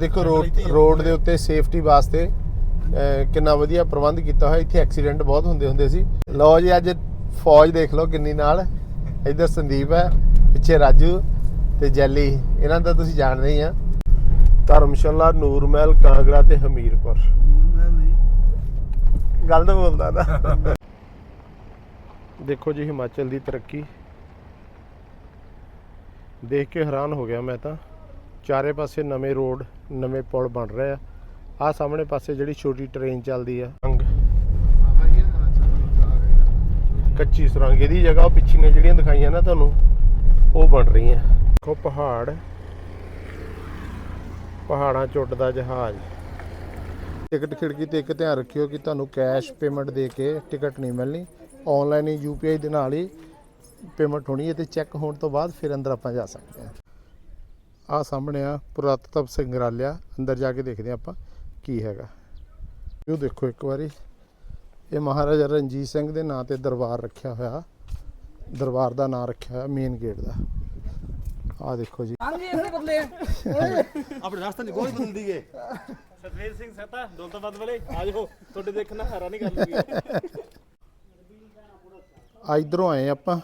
ਦੇਖੋ road road ਦੇ ਉੱਤੇ ਸੇਫਟੀ ਵਾਸਤੇ ਕਿੰਨਾ ਵਧੀਆ ਪ੍ਰਬੰਧ ਕੀਤਾ ਹੋਇਆ। ਇੱਥੇ ਐਕਸੀਡੈਂਟ ਬਹੁਤ ਹੁੰਦੇ ਹੁੰਦੇ ਸੀ। ਲਓ ਜੀ ਅੱਜ ਫੌਜ ਦੇਖ ਲਓ ਕਿੰਨੀ ਨਾਲ। ਇੱਧਰ ਸੰਦੀਪ ਹੈ ਪਿੱਛੇ ਰਾਜੂ ਤੇ ਜੈਲੀ। ਇਹਨਾਂ ਦਾ ਤੁਸੀਂ ਜਾਣਦੇ ਹੀ ਆ। ਧਰਮਸ਼ਾਲਾ ਨੂਰਮਹਿਲ ਕਾਂਗੜਾ ਤੇ ਹਮੀਰਪੁਰ। ਗੱਲ ਤਾਂ ਬੋਲਦਾ ਨਾ। ਦੇਖੋ ਜੀ ਹਿਮਾਚਲ ਦੀ ਤਰੱਕੀ। ਦੇਖ ਕੇ ਹੈਰਾਨ ਹੋ ਗਿਆ ਮੈਂ ਤਾਂ। ਚਾਰੇ ਪਾਸੇ ਨਵੇਂ ਰੋਡ। ਨਵੇਂ ਪੁਲ ਬਣ ਰਹੇ ਆ। ਆ ਸਾਹਮਣੇ ਪਾਸੇ ਜਿਹੜੀ ਛੋਟੀ ਟ੍ਰੇਨ ਚੱਲਦੀ ਆ। ਅੰਗ ਕੱਚੀ ਸੁਰੰਗ ਇਹਦੀ ਜਗ੍ਹਾ ਉਹ ਪਿੱਛੀਆਂ ਜਿਹੜੀਆਂ ਦਿਖਾਈਆਂ ਨਾ ਤੁਹਾਨੂੰ ਉਹ ਬਣ ਰਹੀਆਂ। ਦੇਖੋ ਪਹਾੜ। ਪਹਾੜਾਂ 'ਚ ਉੱਡਦਾ ਜਹਾਜ਼। ਟਿਕਟ ਖਿੜਕੀ ਤੇ ਇੱਕ ਧਿਆਨ ਰੱਖਿਓ ਕਿ ਤੁਹਾਨੂੰ ਕੈਸ਼ ਪੇਮੈਂਟ ਦੇ ਕੇ ਟਿਕਟ ਨਹੀਂ ਮਿਲਣੀ। ਆਨਲਾਈਨ ਹੀ ਯੂਪੀਆਈ ਦੇ ਨਾਲ ਹੀ ਪੇਮੈਂਟ ਹੋਣੀ ਹੈ ਤੇ ਚੈੱਕ ਹੋਣ ਤੋਂ ਬਾਅਦ ਫਿਰ ਅੰਦਰ ਆਪਾਂ ਜਾ ਸਕਦੇ ਹਾਂ। ਆ ਸਾਹਮਣੇ ਆ ਪੁਰਾਤਤਵ ਸੰਗ੍ਰਹਾਲਿਆ ਅੰਦਰ ਜਾ ਕੇ ਦੇਖਦੇ ਹਾਂ ਆਪਾਂ ਕੀ ਹੈਗਾ। ਇਹ ਦੇਖੋ ਇੱਕ ਵਾਰੀ। ਇਹ ਮਹਾਰਾਜਾ ਰਣਜੀਤ ਸਿੰਘ ਦੇ ਨਾਂ ਤੇ ਦਰਬਾਰ ਰੱਖਿਆ ਹੋਇਆ। ਦਰਬਾਰ ਦਾ ਨਾਂ ਰੱਖਿਆ ਹੋਇਆ ਮੇਨ ਗੇਟ ਦਾ। ਆ ਦੇਖੋ ਜੀ। ਹਾਂਜੀ ਇਸੇ ਬਦਲੇ ਆਪਣੇ ਰਾਸਤੇ ਦੀ ਕੋਈ ਬਦਲਦੀ ਏ। ਸਤਵੀਰ ਸਿੰਘ ਸਤਾ ਦੌਲਤਾਬਾਦ ਵਾਲੇ। ਆ ਜਾਓ ਤੁਹਾਡੇ ਦੇਖਣਾ ਹੈਰਾਨੀ ਕਰ ਲੂਗੀ ਆ ਇਧਰੋਂ ਆਏ ਆਪਾਂ।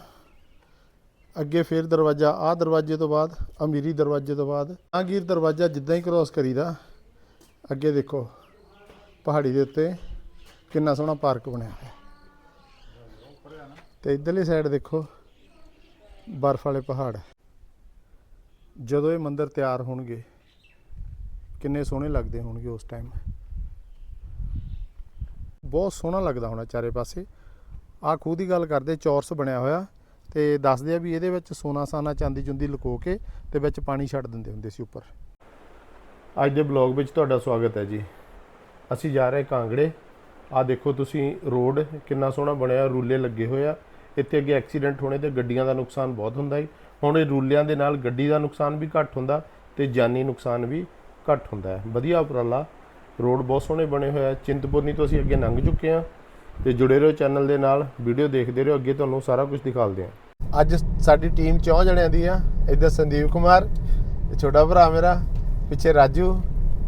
ਅੱਗੇ ਫਿਰ ਦਰਵਾਜ਼ਾ, ਆਹ ਦਰਵਾਜ਼ੇ ਤੋਂ ਬਾਅਦ, ਅਮੀਰੀ ਦਰਵਾਜ਼ੇ ਤੋਂ ਬਾਅਦ। ਆਗੀਰ ਦਰਵਾਜ਼ਾ ਜਿੱਦਾਂ ਹੀ ਕ੍ਰੋਸ ਕਰੀਦਾ, ਅੱਗੇ ਦੇਖੋ, ਪਹਾੜੀ ਦੇ ਉੱਤੇ ਕਿੰਨਾ ਸੋਹਣਾ ਪਾਰਕ ਬਣਿਆ ਹੋਇਆ। ਤੇ ਇਧਰਲੀ ਸਾਈਡ ਦੇਖੋ, ਬਰਫ਼ ਵਾਲੇ ਪਹਾੜ। ਜਦੋਂ ਇਹ ਮੰਦਿਰ ਤਿਆਰ ਹੋਣਗੇ, ਕਿੰਨੇ ਸੋਹਣੇ ਲੱਗਦੇ ਹੋਣਗੇ ਉਸ ਟਾਈਮ ਬਹੁਤ ਸੋਹਣਾ ਲੱਗਦਾ ਹੋਣਾ ਚਾਰੇ ਪਾਸੇ। ਆ ਖੂਹ ਦੀ ਗੱਲ ਕਰਦੇ, ਚੌਰਸ ਬਣਿਆ ਹੋਇਆ। ਤੇ ਦੱਸਦੇ ਆ ਵੀ ਇਹਦੇ ਵਿੱਚ ਸੋਨਾ ਸਾਨਾ, ਚਾਂਦੀ ਚੁੰਦੀ ਲੁਕੋ ਕੇ ਤੇ ਵਿੱਚ ਪਾਣੀ ਛੱਡ ਦਿੰਦੇ ਹੁੰਦੇ ਸੀ ਉੱਪਰ। ਅੱਜ ਦੇ ਬਲੌਗ ਵਿੱਚ ਤੁਹਾਡਾ ਸਵਾਗਤ ਹੈ ਜੀ। ਅਸੀਂ ਜਾ ਰਹੇ ਕਾਂਗੜੇ। ਆ ਦੇਖੋ ਤੁਸੀਂ ਰੋਡ, ਕਿੰਨਾ ਸੋਹਣਾ ਬਣਿਆ, ਰੂਲੇ ਲੱਗੇ ਹੋਏ ਆ। ਇੱਥੇ ਅੱਗੇ ਐਕਸੀਡੈਂਟ ਹੋਣੇ ਤੇ ਗੱਡੀਆਂ ਦਾ ਨੁਕਸਾਨ ਬਹੁਤ ਹੁੰਦਾ ਹੈ ਹੁਣ ਇਹ ਰੂਲਿਆਂ ਦੇ ਨਾਲ ਗੱਡੀ ਦਾ ਨੁਕਸਾਨ ਵੀ ਘੱਟ ਹੁੰਦਾ ਤੇ ਜਾਨੀ ਨੁਕਸਾਨ ਵੀ ਘੱਟ ਹੁੰਦਾ ਹੈ। ਵਧੀਆ ਉਪਰਾਲਾ। ਰੋਡ ਬਹੁਤ ਸੋਹਣੇ ਬਣੇ ਹੋਏ ਆ। ਚਿੰਤਪੁਰਨੀ ਤੋਂ ਅਸੀਂ ਅੱਗੇ ਲੰਘ ਚੁੱਕੇ ਆ ਤੇ ਜੁੜੇ ਰਹੋ ਚੈਨਲ ਦੇ ਨਾਲ। ਵੀਡੀਓ ਦੇਖਦੇ ਰਹੋ, ਅੱਗੇ ਤੁਹਾਨੂੰ ਸਾਰਾ ਕੁਝ ਦਿਖਾਲਦੇ ਆ ਅੱਜ ਸਾਡੀ ਟੀਮ ਚੌਂ ਜਣਿਆਂ ਦੀ ਆ। ਇੱਧਰ ਸੰਦੀਪ ਕੁਮਾਰ ਛੋਟਾ ਭਰਾ ਮੇਰਾ ਪਿੱਛੇ ਰਾਜੂ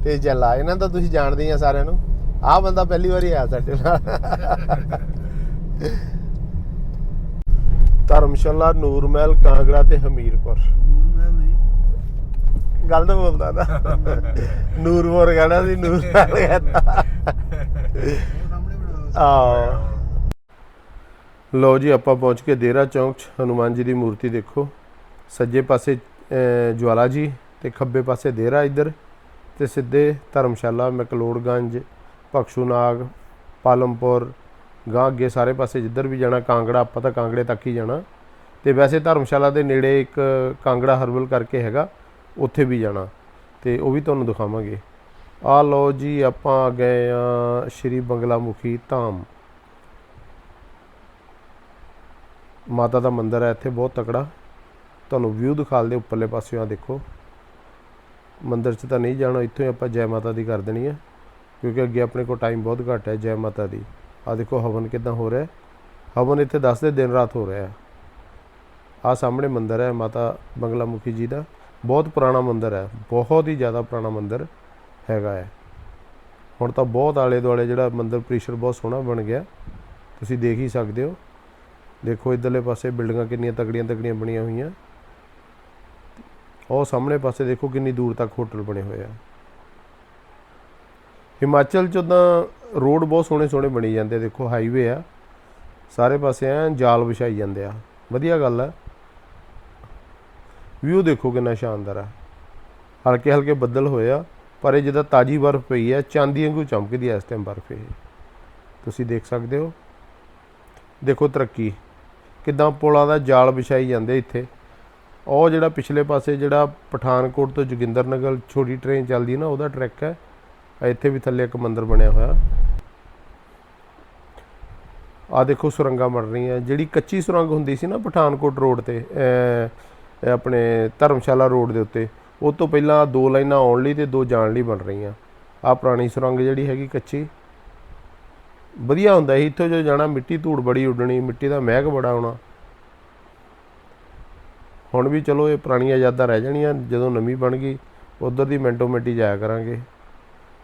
ਤੇ ਜੱਲਾ। ਇਹਨਾਂ ਦਾ ਤੁਸੀਂ ਜਾਣਦੇ ਆ ਸਾਰਿਆਂ ਨੂੰ। ਆਹ ਬੰਦਾ ਪਹਿਲੀ ਵਾਰੀ ਆਇਆ ਸਾਡੇ ਨਾਲ। ਧਰਮਸ਼ਾਲਾ ਨੂਰਮਹਿਲ ਕਾਂਗੜਾ ਤੇ ਹਮੀਰਪੁਰ। ਗੱਲ ਤਾਂ ਬੋਲਦਾ ਨਾ। ਨੂਰਪੁਰ ਕਹਿਣਾ ਸੀ ਨੂਰਮਹਿਲ ਕਹਿੰਦਾ ਆ ਲਓ ਜੀ, ਆਪਾਂ ਪਹੁੰਚ ਕੇ ਦੇਰਾ ਚੌਂਕ 'ਚ। ਹਨੂਮਾਨ ਜੀ ਦੀ ਮੂਰਤੀ ਦੇਖੋ। ਸੱਜੇ ਪਾਸੇ ਜਵਾਲਾ ਜੀ ਤੇ ਖੱਬੇ ਪਾਸੇ ਦੇਰਾ ਇੱਧਰ ਤੇ ਸਿੱਧੇ ਧਰਮਸ਼ਾਲਾ ਮਕਲੋੜਗੰਜ ਭਖਸ਼ੂਨਾਗ ਪਾਲਮਪੁਰ, ਗਾਂ ਅੱਗੇ ਸਾਰੇ ਪਾਸੇ ਜਿੱਧਰ ਵੀ ਜਾਣਾ, ਕਾਂਗੜਾ, ਆਪਾਂ ਤਾਂ ਕਾਂਗੜੇ ਤੱਕ ਹੀ ਜਾਣਾ। ਤੇ ਵੈਸੇ ਧਰਮਸ਼ਾਲਾ ਦੇ ਨੇੜੇ ਇੱਕ ਕਾਂਗੜਾ ਹਰਬਲ ਕਰਕੇ ਹੈਗਾ, ਉੱਥੇ ਵੀ ਜਾਣਾ। ਤੇ ਉਹ ਵੀ ਤੁਹਾਨੂੰ ਦਿਖਾਵਾਂਗੇ। ਆ ਲਓ ਜੀ, ਆਪਾਂ ਗਏ ਆ ਸ਼੍ਰੀ ਬੰਗਲਾ ਮੁਖੀ ਧਾਮ। ਮਾਤਾ ਦਾ ਮੰਦਿਰ ਹੈ, ਇੱਥੇ ਬਹੁਤ ਤਕੜਾ। ਤੁਹਾਨੂੰ ਵਿਊ ਦਿਖਾ ਦਿਖਾਲਦੇ ਉੱਪਰਲੇ ਪਾਸਿਓਂ ਆ ਦੇਖੋ। ਮੰਦਿਰ 'ਚ ਤਾਂ ਨਹੀਂ ਜਾਣਾ, ਇੱਥੋਂ ਹੀ ਆਪਾਂ ਜੈ ਮਾਤਾ ਦੀ ਕਰ ਦੇਣੀ ਹੈ। ਕਿਉਂਕਿ ਅੱਗੇ ਆਪਣੇ ਕੋਲ ਟਾਈਮ ਬਹੁਤ ਘੱਟ ਹੈ ਜੈ ਮਾਤਾ ਦੀ। ਆ ਦੇਖੋ ਹਵਨ ਕਿਦਾਂ ਹੋ ਰਿਹਾ ਹੈ। ਹਵਨ ਇੱਥੇ ਦੱਸਦੇ ਦਿਨ ਰਾਤ ਹੋ ਰਿਹਾ ਹੈ। ਆ ਸਾਹਮਣੇ ਮੰਦਿਰ ਹੈ, ਮਾਤਾ ਬੰਗਲਾ ਮੁਖੀ ਜੀ ਦਾ। ਬਹੁਤ ਪੁਰਾਣਾ ਮੰਦਿਰ ਹੈ, ਬਹੁਤ ਹੀ ਜ਼ਿਆਦਾ ਪੁਰਾਣਾ ਮੰਦਿਰ ਹੈਗਾ ਹੈ। ਹੁਣ ਤਾਂ ਬਹੁਤ ਆਲੇ ਦੁਆਲੇ ਜਿਹੜਾ ਮੰਦਿਰ ਪ੍ਰੀਸ਼ਰ ਬਹੁਤ ਸੋਹਣਾ ਬਣ ਗਿਆ। ਤੁਸੀਂ ਦੇਖ ਹੀ ਸਕਦੇ ਹੋ। ਦੇਖੋ ਇਧਰਲੇ ਪਾਸੇ ਬਿਲਡਿੰਗਾਂ ਕਿੰਨੀਆਂ ਤਕੜੀਆਂ ਤਕੜੀਆਂ ਬਣੀਆਂ ਹੋਈਆਂ। ਉਹ ਸਾਹਮਣੇ ਪਾਸੇ ਦੇਖੋ ਕਿੰਨੀ ਦੂਰ ਤੱਕ ਹੋਟਲ ਬਣੇ ਹੋਏ ਆ। ਹਿਮਾਚਲ ਚ ਤਾਂ ਰੋਡ ਬਹੁਤ ਸੋਹਣੇ ਸੋਹਣੇ ਬਣੀ ਜਾਂਦੇ ਦੇਖੋ ਹਾਈਵੇ ਆ। ਸਾਰੇ ਪਾਸੇ ਐ ਜਾਲ ਵਿਛਾਈ ਜਾਂਦੇ ਆ। ਵਧੀਆ ਗੱਲ ਹੈ ਵਿਊ ਦੇਖੋ ਕਿੰਨਾ ਸ਼ਾਨਦਾਰ ਆ। ਹਲਕੇ ਹਲਕੇ ਬੱਦਲ ਹੋਏ ਆ। ਪਰ ਇਹ ਜਿੱਦਾਂ ਤਾਜੀ ਬਰਫ਼ ਪਈ ਹੈ ਚਾਂਦੀ ਵਾਂਗੂ ਚਮਕਦੀ ਹੈ ਇਸ ਟਾਈਮ ਬਰਫ਼ ਇਹ। ਤੁਸੀਂ ਦੇਖ ਸਕਦੇ ਹੋ। ਦੇਖੋ ਤਰੱਕੀ। ਕਿਦਾਂ ਪੁਲਾਂ ਦਾ ਜਾਲ ਵਿਛਾਈ ਜਾਂਦੇ ਇੱਥੇ। ਉਹ ਜਿਹੜਾ ਪਿਛਲੇ ਪਾਸੇ ਜਿਹੜਾ ਪਠਾਨਕੋਟ ਤੋਂ ਜੋਗਿੰਦਰ ਨਗਰ ਛੋਟੀ ਟ੍ਰੇਨ ਚੱਲਦੀ ਨਾ, ਉਹਦਾ ਟਰੈਕ ਹੈ। ਇੱਥੇ ਵੀ ਥੱਲੇ ਇੱਕ ਮੰਦਿਰ ਬਣਿਆ ਹੋਇਆ। ਆ ਦੇਖੋ ਸੁਰੰਗਾਂ ਬਣ ਰਹੀਆਂ। ਜਿਹੜੀ ਕੱਚੀ ਸੁਰੰਗ ਹੁੰਦੀ ਸੀ ਨਾ ਪਠਾਨਕੋਟ ਰੋਡ ਤੇ ਆਪਣੇ ਧਰਮਸ਼ਾਲਾ ਰੋਡ ਦੇ ਉੱਤੇ, ਉਹ ਤੋਂ ਪਹਿਲਾਂ ਦੋ ਲਾਈਨਾਂ ਆਉਣ ਲਈ ਤੇ ਦੋ ਜਾਣ ਲਈ ਬਣ ਰਹੀਆਂ। ਆ ਪੁਰਾਣੀ ਸੁਰੰਗ ਜਿਹੜੀ ਹੈਗੀ ਕੱਚੀ ਵਧੀਆ ਹੁੰਦਾ ਸੀ। ਇੱਥੋਂ ਜੋ ਜਾਣਾ, ਮਿੱਟੀ ਧੂੜ ਬੜੀ ਉੱਡਣੀ, ਮਿੱਟੀ ਦਾ ਮਹਿਕ ਬੜਾ ਆਉਣਾ ਹੁਣ ਵੀ ਚਲੋ ਇਹ ਪੁਰਾਣੀਆਂ ਯਾਦਾਂ ਰਹਿ ਜਾਣੀਆਂ, ਜਦੋਂ ਨਵੀਂ ਬਣ ਗਈ, ਉਧਰ ਦੀ ਮੈਂਟੋ ਮੈਂਟੀ ਜਾਇਆ ਕਰਾਂਗੇ।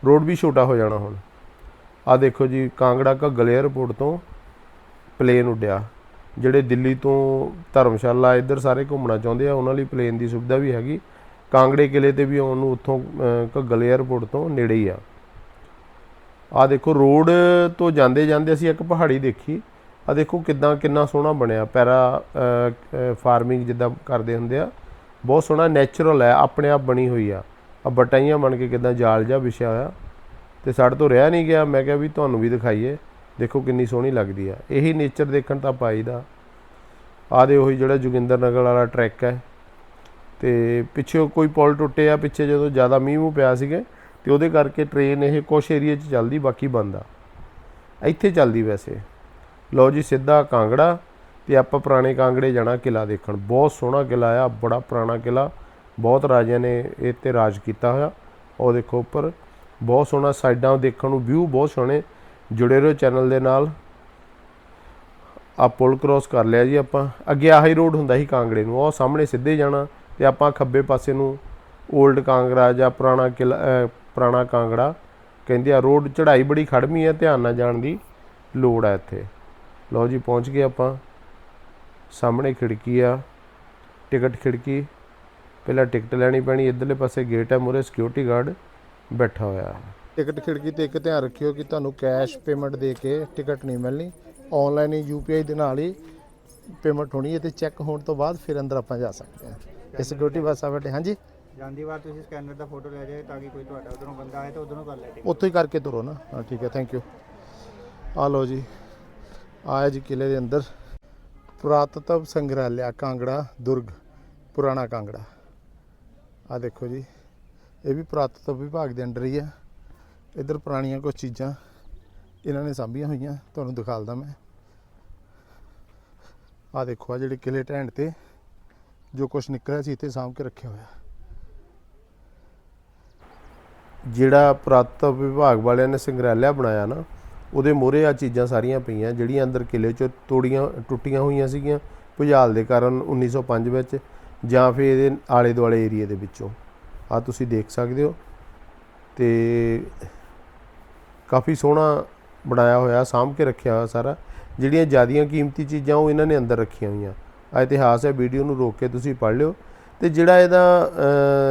ਰੋਡ ਵੀ ਛੋਟਾ ਹੋ ਜਾਣਾ ਹੁਣ। ਆ ਦੇਖੋ ਜੀ, ਕਾਂਗੜਾ ਘੱਗਲ 에ਅਰਪੋਰਟ ਤੋਂ ਪਲੇਨ ਉੱਡਿਆ। ਜਿਹੜੇ ਦਿੱਲੀ ਤੋਂ ਧਰਮਸ਼ਾਲਾ ਇੱਧਰ ਸਾਰੇ ਘੁੰਮਣਾ ਚਾਹੁੰਦੇ ਆ, ਉਹਨਾਂ ਲਈ ਪਲੇਨ ਦੀ ਸੁਵਿਧਾ ਵੀ ਹੈਗੀ। ਕਾਂਗੜੇ ਕਿਲੇ ਤੇ ਵੀ ਆਉਣ ਨੂੰ ਉੱਥੋਂ ਘੱਗਲ 에ਅਰਪੋਰਟ ਤੋਂ ਨੇੜੇ ਹੀ ਆ। ਆ ਦੇਖੋ, ਰੋਡ ਤੋਂ ਜਾਂਦੇ ਜਾਂਦੇ ਅਸੀਂ ਇੱਕ ਪਹਾੜੀ ਦੇਖੀ। ਆ ਦੇਖੋ ਕਿਦਾਂ, ਕਿੰਨਾ ਸੋਹਣਾ ਬਣਿਆ। ਪੈਰਾ ਫਾਰਮਿੰਗ ਜਿੱਦਾਂ ਕਰਦੇ ਹੁੰਦੇ ਆ। ਬਹੁਤ ਸੋਹਣਾ, ਨੇਚਰਲ ਹੈ, ਆਪਣੇ ਆਪ ਬਣੀ ਹੋਈ ਆ। ਆ ਬਟਾਈਆਂ ਬਣ ਕੇ ਕਿਦਾਂ ਜਾਲ ਜਿਹਾ ਵਿਛਿਆ ਹੋਇਆ। ਤੇ ਸਾਡੇ ਤੋਂ ਰਹਿ ਨਹੀਂ ਗਿਆ। ਮੈਂ ਕਿਹਾ ਵੀ ਤੁਹਾਨੂੰ ਵੀ ਦਿਖਾਈਏ। ਦੇਖੋ ਕਿੰਨੀ ਸੋਹਣੀ ਲੱਗਦੀ ਆ। ਇਹੀ ਨੇਚਰ ਦੇਖਣ ਤਾਂ ਪਾਈਦਾ। ਆ ਦੇ ਉਹੀ ਜਿਹੜਾ ਜੋਗਿੰਦਰ ਨਗਰ ਵਾਲਾ ਟਰੈਕ ਹੈ। ਤੇ ਪਿੱਛੇ ਕੋਈ ਪੁਲ ਟੁੱਟੇ ਆ, ਪਿੱਛੇ ਜਦੋਂ ਜ਼ਿਆਦਾ ਮੀਂਹ ਮੂੰਹ ਪਿਆ ਸੀਗੇ ਤੇ ਉਹਦੇ ਕਰਕੇ ਟ੍ਰੇਨ ਇਹ ਕੁਛ ਏਰੀਆ 'ਚ ਚੱਲਦੀ, ਬਾਕੀ ਬੰਦ ਆ। ਇੱਥੇ ਚੱਲਦੀ ਵੈਸੇ। ਲਓ ਜੀ, ਸਿੱਧਾ ਕਾਂਗੜਾ ਤੇ ਆਪਾਂ ਪੁਰਾਣੇ ਕਾਂਗੜੇ ਜਾਣਾ ਕਿਲਾ ਦੇਖਣ। ਬਹੁਤ ਸੋਹਣਾ ਕਿਲਾ ਆ, ਬੜਾ ਪੁਰਾਣਾ ਕਿਲਾ ਬਹੁਤ ਰਾਜਿਆਂ ਨੇ ਇਹ ਤੇ ਰਾਜ ਕੀਤਾ ਹੋਇਆ। ਉਹ ਦੇਖੋ ਉੱਪਰ। ਬਹੁਤ ਸੋਹਣਾ ਸਾਈਡਾਂ ਦੇਖਣ ਨੂੰ ਵਿਊ ਬਹੁਤ ਸੋਹਣੇ। ਜੁੜੇ ਰਹੋ ਚੈਨਲ ਦੇ ਨਾਲ। ਆ ਪੁਲ ਕ੍ਰੋਸ ਕਰ ਲਿਆ ਜੀ ਆਪਾਂ। ਅੱਗੇ ਆਹੀ ਰੋਡ ਹੁੰਦਾ ਸੀ ਕਾਂਗੜੇ ਨੂੰ। ਉਹ ਸਾਹਮਣੇ ਸਿੱਧੇ ਜਾਣਾ ਤੇ ਆਪਾਂ ਖੱਬੇ ਪਾਸੇ ਨੂੰ 올ਡ ਕਾਂਗੜਾ ਜਾਂ ਪੁਰਾਣਾ ਕਿਲਾ ਪੁਰਾਣਾ ਕਾਂਗੜਾ। ਕਹਿੰਦੇ ਆ, ਰੋਡ ਚੜ੍ਹਾਈ ਬੜੀ ਖੜਮੀ ਹੈ ਧਿਆਨ ਨਾਲ ਜਾਣ ਦੀ ਲੋੜ ਹੈ ਇੱਥੇ। ਲਓ ਜੀ, ਪਹੁੰਚ ਗਏ ਆਪਾਂ। ਸਾਹਮਣੇ ਖਿੜਕੀ ਆ, ਟਿਕਟ ਖਿੜਕੀ। ਪਹਿਲਾਂ ਟਿਕਟ ਲੈਣੀ ਪੈਣੀ, ਇਧਰਲੇ ਪਾਸੇ ਗੇਟ ਹੈ ਮੂਹਰੇ ਸਿਕਿਉਰਿਟੀ ਗਾਰਡ ਬੈਠਾ ਹੋਇਆ। ਹੈ ਟਿਕਟ ਖਿੜਕੀ ਤੇ ਇੱਕ ਧਿਆਨ ਰੱਖਿਓ ਕਿ ਤੁਹਾਨੂੰ ਕੈਸ਼ ਪੇਮੈਂਟ ਦੇ ਕੇ ਟਿਕਟ ਨਹੀਂ ਮਿਲਣੀ। ਆਨਲਾਈਨ ਹੀ ਯੂਪੀਆਈ ਦੇ ਨਾਲ ਹੀ ਪੇਮੈਂਟ ਹੋਣੀ ਹੈ ਤੇ ਚੈੱਕ ਹੋਣ ਤੋਂ ਬਾਅਦ ਫਿਰ ਅੰਦਰ ਆਪਾਂ ਜਾ ਸਕਦੇ ਹਾਂ। ਇਹ ਸਿਕਿਉਰਿਟੀ ਬਸ ਆ ਹਾਂਜੀ? ਜਾਂਦੀ ਵਾਰ ਤੁਸੀਂ ਸਕੈਨਰ ਦਾ ਫੋਟੋ ਲੈ ਜਾਏ ਤਾਂ ਕਿ ਕੋਈ ਤੁਹਾਡਾ ਉਧਰੋਂ ਬੰਦਾ ਆਏ ਤਾਂ ਉਧਰੋਂ ਕਰ ਲੈ ਟਿਕਟ। ਉੱਥੋਂ ਹੀ ਕਰਕੇ ਤੁਰੋ ਨਾ। ਹਾਂ, ਠੀਕ ਹੈ ਥੈਂਕ ਯੂ ਆ ਲਓ ਜੀ, ਆਇਆ ਜੀ ਕਿਲੇ ਦੇ ਅੰਦਰ। ਪੁਰਾਤਤਵ ਸੰਗ੍ਰਹਾਲਿਆ, ਕਾਂਗੜਾ, ਦੁਰਗ, ਪੁਰਾਣਾ ਕਾਂਗੜਾ। ਆ ਦੇਖੋ ਜੀ, ਇਹ ਵੀ ਪੁਰਾਤਤਵ ਵਿਭਾਗ ਦੇ ਅੰਡਰ ਹੀ ਆ। ਇੱਧਰ ਪੁਰਾਣੀਆਂ ਕੁਝ ਚੀਜ਼ਾਂ ਇਹਨਾਂ ਨੇ ਸਾਂਭੀਆਂ ਹੋਈਆਂ, ਤੁਹਾਨੂੰ ਦਿਖਾਲਦਾ ਮੈਂ। ਆ ਦੇਖੋ ਆ ਜਿਹੜੇ ਕਿਲੇ ਢਹਿਣ ਤੇ ਜੋ ਕੁਝ ਨਿਕਲਿਆ ਸੀ, ਇੱਥੇ ਸਾਂਭ ਕੇ ਰੱਖਿਆ ਹੋਇਆ। ਜਿਹੜਾ ਪੁਰਾਤਤਵ ਵਿਭਾਗ ਵਾਲਿਆਂ ਨੇ ਸੰਗ੍ਰਹਿਆਲਿਆ ਬਣਾਇਆ ਨਾ, ਉਹਦੇ ਮੋਹਰੇ ਆ ਚੀਜ਼ਾਂ ਸਾਰੀਆਂ ਪਈਆਂ, ਜਿਹੜੀਆਂ ਅੰਦਰ ਕਿਲੇ 'ਚ ਤੋੜੀਆਂ, ਟੁੱਟੀਆਂ ਹੋਈਆਂ ਸੀਗੀਆਂ ਭੁਜਾਲ ਦੇ ਕਾਰਨ 1905 ਵਿੱਚ, ਜਾਂ ਫਿਰ ਇਹਦੇ ਆਲੇ ਦੁਆਲੇ ਏਰੀਆ ਦੇ ਵਿੱਚੋਂ। ਆ ਤੁਸੀਂ ਦੇਖ ਸਕਦੇ ਹੋ। ਤੇ ਕਾਫੀ ਸੋਹਣਾ ਬਣਾਇਆ ਹੋਇਆ, ਸਾਂਭ ਕੇ ਰੱਖਿਆ ਹੋਇਆ ਸਾਰਾ। ਜਿਹੜੀਆਂ ਜ਼ਿਆਦੀਆਂ ਕੀਮਤੀ ਚੀਜ਼ਾਂ ਉਹ ਇਹਨਾਂ ਨੇ ਅੰਦਰ ਰੱਖੀਆਂ ਹੋਈਆਂ। ਆ ਇਤਿਹਾਸ ਹੈ, ਵੀਡੀਓ ਨੂੰ ਰੋਕ ਕੇ ਤੁਸੀਂ ਪੜ੍ਹ ਲਿਓ। ਤੇ ਜਿਹੜਾ ਇਹਦਾ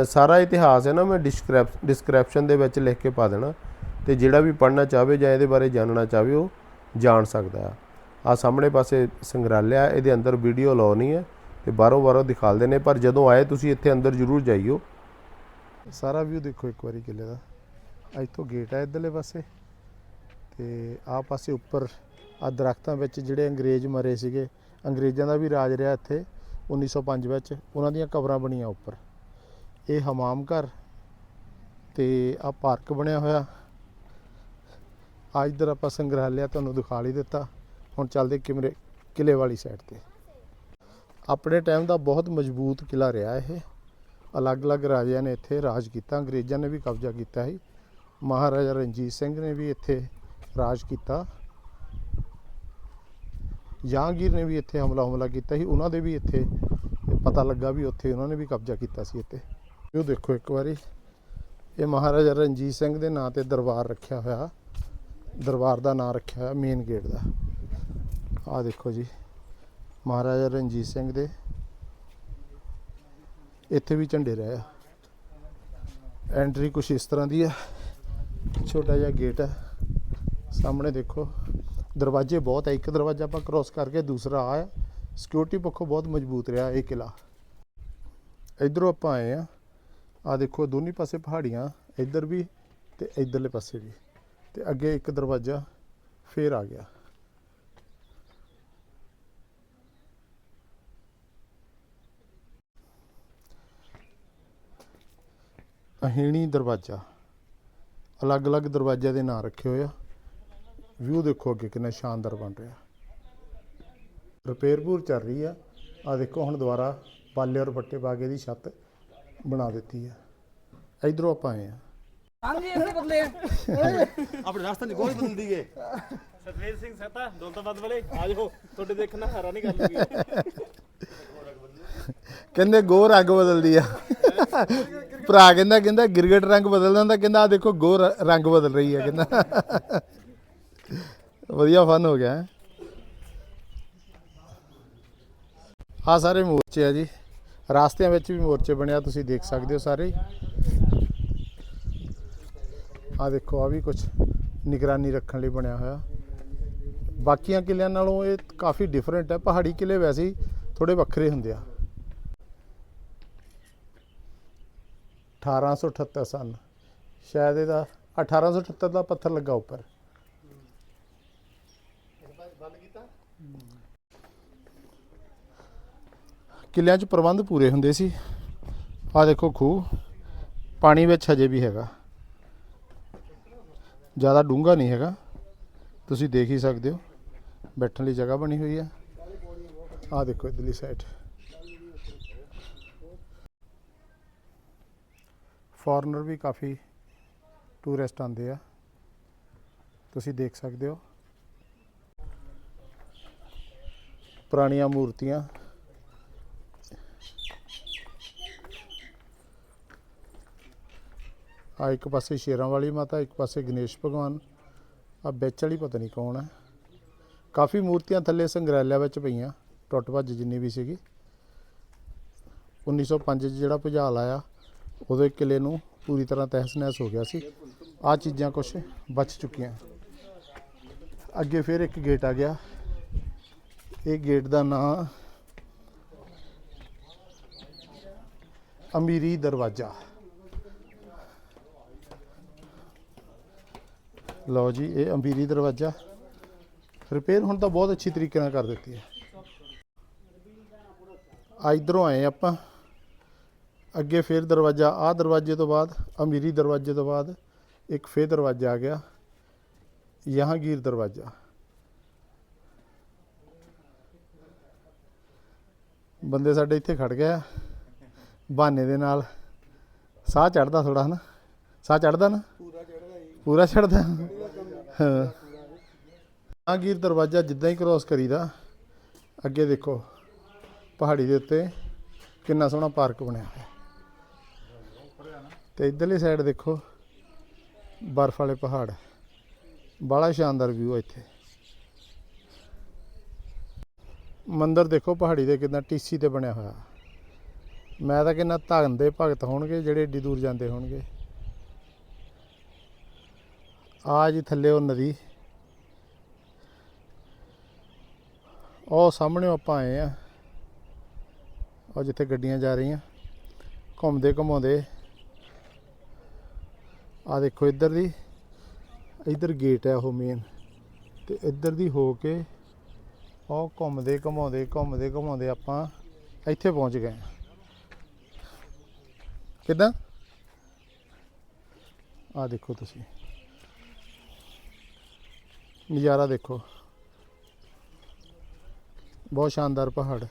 ਸਾਰਾ ਇਤਿਹਾਸ ਹੈ ਨਾ, ਮੈਂ ਡਿਸਕ੍ਰਿਪ ਡਿਸਕ੍ਰਿਪਸ਼ਨ ਦੇ ਵਿੱਚ ਲਿਖ ਕੇ ਪਾ ਦੇਣਾ। ਤੇ ਜਿਹੜਾ ਵੀ ਪੜ੍ਹਨਾ ਚਾਹਵੇ ਜਾਂ ਇਹਦੇ ਬਾਰੇ ਜਾਣਨਾ ਚਾਹਵੇ, ਉਹ ਜਾਣ ਸਕਦਾ ਆ। ਸਾਹਮਣੇ ਪਾਸੇ ਸੰਗ੍ਰਹਾਲਿਆ ਇਹਦੇ ਅੰਦਰ ਵੀਡੀਓ ਅਲਾਉ ਨਹੀਂ ਹੈ, ਤੇ ਬਾਹਰੋਂ ਬਾਹਰੋਂ ਦਿਖਾਲਦੇ ਨੇ, ਪਰ ਜਦੋਂ ਆਏ ਤੁਸੀਂ ਇੱਥੇ ਅੰਦਰ ਜ਼ਰੂਰ ਜਾਈਓ। ਸਾਰਾ ਵਿਊ ਦੇਖੋ ਇੱਕ ਵਾਰੀ ਕਿਲੇ ਦਾ। ਇੱਥੋਂ ਗੇਟ ਹੈ ਇਧਰਲੇ ਪਾਸੇ, ਤੇ ਆਹ ਪਾਸੇ ਉੱਪਰ ਆ ਦਰਖਤਾਂ ਵਿੱਚ ਜਿਹੜੇ ਅੰਗਰੇਜ਼ ਮਰੇ ਸੀਗੇ, ਅੰਗਰੇਜ਼ਾਂ ਦਾ ਵੀ ਰਾਜ ਰਿਹਾ ਇੱਥੇ। 1905 ਵਿੱਚ ਉਹਨਾਂ ਦੀਆਂ ਕਬਰਾਂ ਬਣੀਆਂ ਉੱਪਰ। ਇਹ ਹਮਾਮ ਘਰ ਤੇ ਆ ਪਾਰਕ ਬਣਿਆ ਹੋਇਆ। ਅੱਜ ਇੱਧਰ ਆਪਾਂ ਸੰਗ੍ਰਹਾਲਿਆ ਤੁਹਾਨੂੰ ਦਿਖਾ ਲਈ ਦਿੱਤਾ। ਹੁਣ ਚੱਲਦੇ ਕਿਮਰੇ ਕਿਲੇ ਵਾਲੀ ਸਾਈਡ ਤੇ। ਆਪਣੇ ਟਾਈਮ ਦਾ ਬਹੁਤ ਮਜ਼ਬੂਤ ਕਿਲਾ ਰਿਹਾ ਇਹ। ਅਲੱਗ-ਅਲੱਗ ਰਾਜਿਆਂ ਨੇ ਇੱਥੇ ਰਾਜ ਕੀਤਾ। ਅੰਗਰੇਜ਼ਾਂ ਨੇ ਵੀ ਕਬਜ਼ਾ ਕੀਤਾ ਸੀ। ਮਹਾਰਾਜਾ ਰਣਜੀਤ ਸਿੰਘ ਨੇ ਵੀ ਇੱਥੇ ਰਾਜ ਕੀਤਾ। ਜਹਾਂਗੀਰ ਨੇ ਵੀ ਇੱਥੇ ਹਮਲਾ ਹਮਲਾ ਕੀਤਾ ਸੀ, ਉਹਨਾਂ ਦੇ ਵੀ ਇੱਥੇ ਪਤਾ ਲੱਗਾ ਵੀ ਉੱਥੇ ਉਹਨਾਂ ਨੇ ਵੀ ਕਬਜ਼ਾ ਕੀਤਾ ਸੀ ਇੱਥੇ। ਇਹ ਦੇਖੋ ਇੱਕ ਵਾਰੀ, ਇਹ ਮਹਾਰਾਜਾ ਰਣਜੀਤ ਸਿੰਘ ਦੇ ਨਾਂ ਤੇ ਦਰਬਾਰ ਰੱਖਿਆ ਹੋਇਆ, ਦਰਬਾਰ ਦਾ ਨਾਂ ਰੱਖਿਆ ਹੋਇਆ ਮੇਨ ਗੇਟ ਦਾ। ਆਹ ਦੇਖੋ ਜੀ, ਮਹਾਰਾਜਾ ਰਣਜੀਤ ਸਿੰਘ ਦੇ ਇੱਥੇ ਵੀ ਝੰਡੇ ਰਹੇ ਆ। ਐਂਟਰੀ ਕੁਛ ਇਸ ਤਰ੍ਹਾਂ ਦੀ ਹੈ ਛੋਟਾ ਜਿਹਾ ਗੇਟ ਹੈ ਸਾਹਮਣੇ ਦੇਖੋ ਦਰਵਾਜ਼ੇ ਬਹੁਤ ਹੈ ਇੱਕ ਦਰਵਾਜ਼ਾ ਆਪਾਂ ਕ੍ਰੋਸ ਕਰਕੇ ਦੂਸਰਾ ਆ। ਹੈ ਸਿਕਿਉਰਿਟੀ ਪੱਖੋਂ ਬਹੁਤ ਮਜ਼ਬੂਤ ਰਿਹਾ ਇਹ ਕਿਲਾ। ਇਧਰੋਂ ਆਪਾਂ ਆਏ ਆ। ਆ ਦੇਖੋ, ਦੋਨੀ ਪਾਸੇ ਪਹਾੜੀਆਂ, ਇੱਧਰ ਵੀ ਤੇ ਇੱਧਰਲੇ ਪਾਸੇ ਵੀ। ਤੇ ਅੱਗੇ ਇੱਕ ਦਰਵਾਜ਼ਾ ਫੇਰ ਆ ਗਿਆ। ਅਹੀਣੀ ਦਰਵਾਜ਼ਾ। ਅਲੱਗ-ਅਲੱਗ ਦਰਵਾਜ਼ਿਆਂ ਦੇ ਨਾਂ ਰੱਖੇ ਹੋਏ ਆ। ਵਿਊ ਦੇਖੋ ਅੱਗੇ ਕਿੰਨਾ ਸ਼ਾਨਦਾਰ ਬਣ ਰਿਹਾ। ਰਿਪੇਅਰ ਪੂਰ ਚੱਲ ਰਹੀ ਆ। ਆ ਦੇਖੋ ਹੁਣ ਦੁਬਾਰਾ ਬਾਲੇ ਔਰ ਬੱਟੇ ਪਾ ਕੇ ਦੀ ਛੱਤ ਬਣਾ ਦਿੱਤੀ ਆ। ਇਧਰੋਂ ਆਪਾਂ ਆਏ ਆ। ਆਪਣੇ ਰਾਸਤੇ ਦੀ ਕੋਈ ਬਦਲਦੀ ਏ। ਸਤਵੀਰ ਸਿੰਘ ਸਹਿਤਾ ਦੌਲਤਾਬਾਦ ਵਾਲੇ। ਆ ਜਾਓ ਤੁਹਾਡੇ ਦੇਖਣਾ ਹੈਰਾਨੀ ਕਰ ਲੂਗੀ ਕਹਿੰਦੇ ਗੋਰ ਅੱਗ ਬਦਲਦੀ ਆ। ਭਰਾ ਕਹਿੰਦਾ ਕਹਿੰਦਾ ਗਿਰਗਟ ਰੰਗ ਬਦਲ ਜਾਂਦਾ ਕਹਿੰਦਾ ਆ ਦੇਖੋ ਗੋ ਰੰਗ ਬਦਲ ਰਹੀ ਹੈ ਕਹਿੰਦਾ। ਵਧੀਆ ਫਨ ਹੋ ਗਿਆ ਆ ਸਾਰੇ ਮੋਰਚੇ ਆ ਜੀ। ਰਾਸਤਿਆਂ ਵਿੱਚ ਵੀ ਮੋਰਚੇ ਬਣਿਆ, ਤੁਸੀਂ ਦੇਖ ਸਕਦੇ ਹੋ ਸਾਰੇ। ਆ ਦੇਖੋ ਆ ਵੀ ਕੁਝ ਨਿਗਰਾਨੀ ਰੱਖਣ ਲਈ ਬਣਿਆ ਹੋਇਆ। ਬਾਕੀਆਂ ਕਿਲਿਆਂ ਨਾਲੋਂ ਇਹ ਕਾਫੀ ਡਿਫਰੈਂਟ ਹੈ। ਪਹਾੜੀ ਕਿਲੇ ਵੈਸੇ ਹੀ ਥੋੜੇ ਵੱਖਰੇ ਹੁੰਦੇ ਆ। 1878 ਸਨ। ਸ਼ਾਇਦ ਇਹਦਾ 1878 ਦਾ ਪੱਥਰ ਲੱਗਾ ਉੱਪਰ। ਕਿਲਿਆਂ 'ਚ ਪ੍ਰਬੰਧ ਪੂਰੇ ਹੁੰਦੇ ਸੀ। ਆ ਦੇਖੋ ਖੂਹ। ਪਾਣੀ ਵਿੱਚ ਹਜੇ ਵੀ ਹੈਗਾ। ਜ਼ਿਆਦਾ ਡੂੰਘਾ ਨਹੀਂ ਹੈਗਾ। ਤੁਸੀਂ ਦੇਖ ਹੀ ਸਕਦੇ ਹੋ। ਬੈਠਣ ਲਈ ਜਗ੍ਹਾ ਬਣੀ ਹੋਈ ਹੈ। ਆ ਦੇਖੋ ਇਧਰਲੀ ਸਾਈਡ ਫੋਰਨਰ ਵੀ ਕਾਫੀ ਟੂਰਿਸਟ ਆਉਂਦੇ ਆ। ਤੁਸੀਂ ਦੇਖ ਸਕਦੇ ਹੋ। ਪੁਰਾਣੀਆਂ ਮੂਰਤੀਆਂ। ਆ ਇੱਕ ਪਾਸੇ ਸ਼ੇਰਾਂ ਵਾਲੀ ਮਾਤਾ, ਇੱਕ ਪਾਸੇ ਗਣੇਸ਼ ਭਗਵਾਨ। ਆ ਵਿੱਚ ਵਾਲੀ ਪਤਾ ਨਹੀਂ ਕੌਣ ਹੈ। ਕਾਫੀ ਮੂਰਤੀਆਂ ਥੱਲੇ ਸੰਗ੍ਰਹਿਾਲਿਆ ਵਿੱਚ ਪਈਆਂ, ਟੁੱਟ ਭੱਜ ਜਿੰਨੀ ਵੀ ਸੀਗੀ। 1905 ਚ ਜਿਹੜਾ ਭੁਜਾਲ ਆਇਆ ਉਦੋਂ ਇਹ ਕਿਲੇ ਨੂੰ ਪੂਰੀ ਤਰ੍ਹਾਂ ਤਹਿਸ ਨਹਿਸ ਹੋ ਗਿਆ ਸੀ। ਆ ਚੀਜ਼ਾਂ ਕੁਝ ਬਚ ਚੁੱਕੀਆਂ। ਅੱਗੇ ਫਿਰ ਇੱਕ ਗੇਟ ਆ ਗਿਆ। ਇਹ ਗੇਟ ਦਾ ਨਾਂ ਅਮੀਰੀ ਦਰਵਾਜ਼ਾ। ਲਓ ਜੀ, ਇਹ ਅਮੀਰੀ ਦਰਵਾਜ਼ਾ। ਰਿਪੇਅਰ ਹੁਣ ਤਾਂ ਬਹੁਤ ਅੱਛੀ ਤਰੀਕੇ ਨਾਲ ਕਰ ਦਿੱਤੀ ਹੈ। ਆ ਇਧਰੋਂ ਆਏ ਆਪਾਂ। ਅੱਗੇ ਫੇਰ ਦਰਵਾਜ਼ਾ ਆ ਦਰਵਾਜ਼ੇ ਤੋਂ ਬਾਅਦ ਅਮੀਰੀ ਦਰਵਾਜ਼ੇ ਤੋਂ ਬਾਅਦ ਇੱਕ ਫੇਰ ਦਰਵਾਜ਼ਾ ਆ ਗਿਆ। ਜਹਾਂਗੀਰ ਦਰਵਾਜ਼ਾ। ਬੰਦੇ ਸਾਡੇ ਇੱਥੇ ਖੜ ਗਏ ਆ। ਬਹਾਨੇ ਦੇ ਨਾਲ। ਸਾਹ ਚੜਦਾ ਥੋੜਾ ਹਨਾ? ਸਾਹ ਚੜਦਾ ਨਾ? ਪੂਰਾ ਚੜਦਾ ਹਾਂ। ਜਹਾਂਗੀਰ ਦਰਵਾਜ਼ਾ ਜਿੱਦਾਂ ਹੀ ਕ੍ਰੋਸ ਕਰੀਦਾ। ਅੱਗੇ ਦੇਖੋ, ਪਹਾੜੀ ਦੇ ਉੱਤੇ ਕਿੰਨਾ ਸੋਹਣਾ ਪਾਰਕ ਬਣਿਆ ਹੋਇਆ। ਤੇ ਇਧਰਲੀ ਸਾਈਡ ਦੇਖੋ, ਬਰਫ਼ ਵਾਲੇ ਪਹਾੜ। ਬੜਾ ਸ਼ਾਨਦਾਰ ਵਿਊ ਹੈ ਇੱਥੇ। ਮੰਦਿਰ ਦੇਖੋ ਪਹਾੜੀ ਦੇ ਕਿੰਨਾ ਟੀਸੀ ਤੇ ਬਣਿਆ ਹੋਇਆ। ਮੈਂ ਤਾਂ ਕਿੰਨਾ ਧਨ ਦੇ ਭਗਤ ਹੋਣਗੇ ਜਿਹੜੇ ਏਡੀ ਦੂਰ ਜਾਂਦੇ ਹੋਣਗੇ। ਆ ਜੀ ਥੱਲੇ ਉਹ ਨਦੀ। ਉਹ ਸਾਹਮਣੇ ਆਪਾਂ ਆਏ ਆ। ਉਹ ਜਿੱਥੇ ਗੱਡੀਆਂ ਜਾ ਰਹੀਆਂ। ਘੁੰਮਦੇ ਘੁਮਾਉਂਦੇ। ਆ ਦੇਖੋ ਇੱਧਰ ਦੀ। ਇੱਧਰ ਗੇਟ ਹੈ ਉਹ ਮੇਨ ਤੇ ਇੱਧਰ ਦੀ ਹੋ ਕੇ ਉਹ ਘੁੰਮਦੇ ਘੁਮਾਉਂਦੇ ਘੁੰਮਦੇ ਘੁਮਾਉਂਦੇ ਆਪਾਂ ਇੱਥੇ ਪਹੁੰਚ ਗਏ ਹਾਂ। ਕਿੱਦਾਂ? ਆ ਦੇਖੋ ਤੁਸੀਂ। ਨਜ਼ਾਰਾ ਦੇਖੋ। ਬਹੁਤ ਸ਼ਾਨਦਾਰ ਪਹਾੜ।